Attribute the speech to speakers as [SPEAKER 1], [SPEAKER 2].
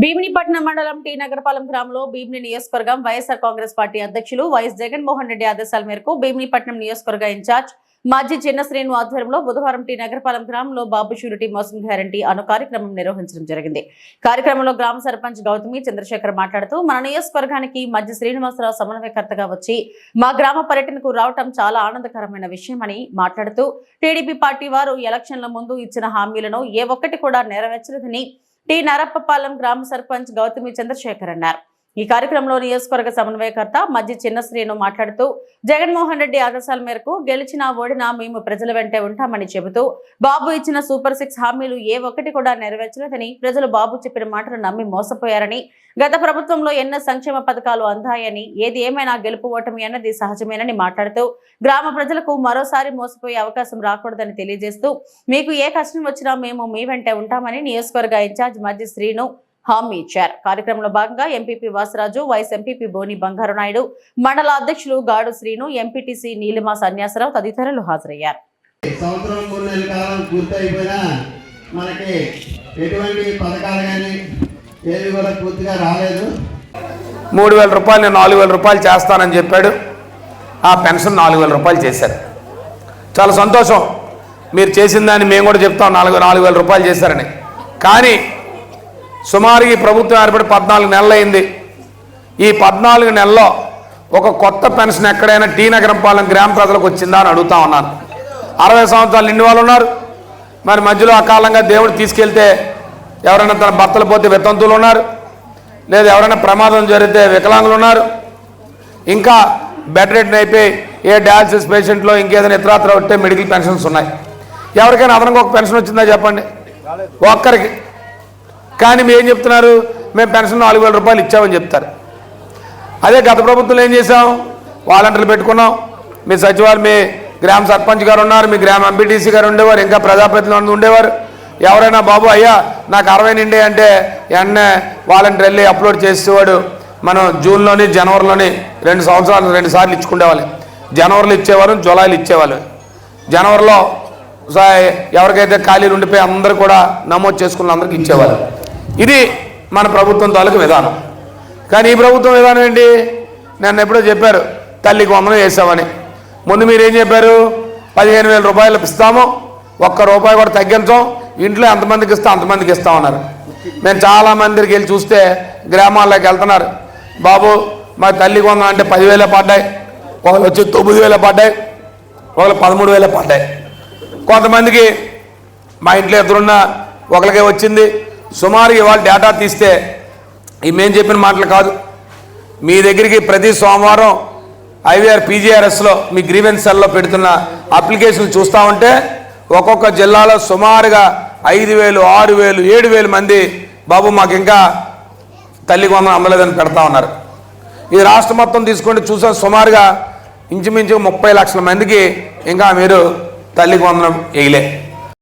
[SPEAKER 1] భీమినిపట్నం మండలం టీ నగరపాలెం గ్రామంలో భీమిని నియోజకవర్గం వైఎస్ఆర్ కాంగ్రెస్ పార్టీ అధ్యక్షులు వైఎస్ జగన్మోహన్ రెడ్డి ఆదేశాల మేరకు భీమినిపట్నం నియోజకవర్గ ఇన్ఛార్జ్ మాజీ చిన్న శ్రేణు ఆధ్వర్యంలో బుధవారం టీ నగరపాలెం గ్రామంలో బాబు షూరిటీ మోసం గ్యారంటీ అను కార్యక్రమం నిర్వహించడం జరిగింది. కార్యక్రమంలో గ్రామ సర్పంచ్ గౌతమి చంద్రశేఖర్ మాట్లాడుతూ మన నియోజకవర్గానికి మధ్య శ్రీనివాసరావు సమన్వయకర్తగా వచ్చి మా గ్రామ పర్యటనకు రావటం చాలా ఆనందకరమైన విషయమని మాట్లాడుతూ టీడీపీ పార్టీ వారు ఎలక్షన్ల ముందు ఇచ్చిన హామీలను ఏ ఒక్కటి కూడా నెరవేర్చలేదని టి నరప్పపాలెం గ్రామ సర్పంచ్ గౌతమి చంద్రశేఖర్ అన్నారు. ఈ కార్యక్రమంలో నియోజకవర్గ సమన్వయకర్త మధ్య చిన్న శ్రీను మాట్లాడుతూ జగన్మోహన్ రెడ్డి ఆదేశాల మేరకు గెలిచినా ఓడినా మేము ప్రజల వెంటే ఉంటామని చెబుతూ బాబు ఇచ్చిన సూపర్ సిక్స్ హామీలు ఏ ఒక్కటి కూడా నెరవేర్చలేదని ప్రజలు బాబు చెప్పిన మాటలు నమ్మి మోసపోయారని గత ప్రభుత్వంలో ఎన్నో సంక్షేమ పథకాలు అందాయని ఏది ఏమైనా గెలుపు ఓటమి అన్నది సహజమేనని మాట్లాడుతూ గ్రామ ప్రజలకు మరోసారి మోసపోయే అవకాశం రాకూడదని తెలియజేస్తూ మీకు ఏ కష్టం వచ్చినా మేము మీ వెంటే ఉంటామని నియోజకవర్గ ఇన్ఛార్జ్ మధ్య శ్రీను హామీ ఇచ్చారు. కార్యక్రమంలో భాగంగా MPP Vasaraju vice MPP Boni Bangaru Naidu మండల అధ్యక్షులు గాడు శ్రీను ఎంపీటీసీ నీలిమా సన్యాసరావు తదితరులు హాజరయ్యారు.
[SPEAKER 2] సంవత్సరం మూడు నెలల కాలం పూర్తయిపోయినా మనకి ఎటువంటి పథకాలు కానీ ఏది కూడా పూర్తిగా రాలేదు.
[SPEAKER 3] మూడు వేల రూపాయలు నేను నాలుగు వేల రూపాయలు చేస్తానని చెప్పాడు. ఆ పెన్షన్ నాలుగు వేల రూపాయలు చేశారు. చాలా సంతోషం. మీరు చేసిన దాన్ని మేము కూడా చెప్తాం నాలుగు నాలుగు వేల రూపాయలు చేశారని. కానీ సుమారు ఈ ప్రభుత్వం ఏర్పడి పద్నాలుగు నెలలు అయింది ఈ పద్నాలుగు నెలల్లో ఒక కొత్త పెన్షన్ ఎక్కడైనా టీ నగరంపాలెం గ్రామ ప్రజలకు వచ్చిందా అని అడుగుతా ఉన్నాను. అరవై సంవత్సరాలు నిండి వాళ్ళు ఉన్నారు. మరి మధ్యలో అకాలంగా దేవుడు తీసుకెళ్తే ఎవరైనా తన భర్తలు పోతే వితంతువులు ఉన్నారు. లేదా ఎవరైనా ప్రమాదం జరిగితే వికలాంగులు ఉన్నారు. ఇంకా బెడ్ రెడ్ అయిపోయి ఏ డయాలసిస్ పేషెంట్లో ఇంకేదైనా ఇతరాత్ర ఉంటే మెడికల్ పెన్షన్స్ ఉన్నాయి. ఎవరికైనా అదనంగా ఒక పెన్షన్ వచ్చిందా చెప్పండి? ఒక్కరికి. కానీ మీరు ఏం చెప్తున్నారు? మేము పెన్షన్ నాలుగు వేల రూపాయలు ఇచ్చామని చెప్తారు. అదే గత ప్రభుత్వంలో ఏం చేసాం వాలంటీర్లు పెట్టుకున్నాం. మీ సచివాలు మీ గ్రామ సర్పంచ్ గారు ఉన్నారు మీ గ్రామ ఎంపీటీసీ గారు ఉండేవారు ఇంకా ప్రజాప్రతినిధులు ఉండేవారు. ఎవరైనా బాబు అయ్యా నాకు అరవై నిండే అంటే వెంటనే వాలంటీర్ వెళ్ళి అప్లోడ్ చేసేవాడు మనం జూన్లోని జనవరిలోని రెండు సంవత్సరాలు రెండు సార్లు ఇచ్చుకునేవాళ్ళం జనవరిలో ఇచ్చేవారు జూలైలో ఇచ్చేవాళ్ళు. జనవరిలో ఎవరికైతే ఖాళీలు ఉండిపోయి అందరూ కూడా నమోదు చేసుకున్న అందరికి ఇచ్చేవారు ఇది మన ప్రభుత్వం తాలూకు విధానం. కానీ ఈ ప్రభుత్వం విధానం ఏంటి? నన్ను ఎప్పుడో చెప్పారు తల్లికి వందనం చేసామని ముందు మీరు ఏం చెప్పారు? పదిహేను వేల రూపాయలు ఇస్తాము ఒక్క రూపాయి కూడా తగ్గించాం ఇంట్లో ఎంతమందికి ఇస్తాం అంతమందికి ఇస్తామన్నారు మేము చాలా మందికి వెళ్ళి చూస్తే గ్రామాల్లోకి వెళ్తున్నారు. బాబు మా తల్లికి వందనం అంటే పదివేలే పడ్డాయి ఒకళ్ళు వచ్చి తొమ్మిది వేలే పడ్డాయి ఒకళ్ళు పదమూడు వేలే పడ్డాయి. కొంతమందికి మా ఇంట్లో ఎదురున్న ఒకరికే వచ్చింది సుమారు ఇవాళ డేటా తీస్తే ఈ మేము చెప్పిన మాటలు కాదు. మీ దగ్గరికి ప్రతి సోమవారం ఐవీఆర్ పీజీఆర్ఎస్లో మీ గ్రీవెన్స్ సెల్లో పెడుతున్న అప్లికేషన్లు చూస్తూ ఉంటే ఒక్కొక్క జిల్లాలో సుమారుగా ఐదు వేలు ఆరు వేలు ఏడు వేలు మంది బాబు మాకు ఇంకా తల్లి వందనం అమ్మలేదని పెడతా ఉన్నారు. ఈ రాష్ట్రం మొత్తం తీసుకుంటే చూసాం సుమారుగా ఇంచుమించు ముప్పై లక్షల మందికి ఇంకా మీరు తల్లికి వందనం వేయలే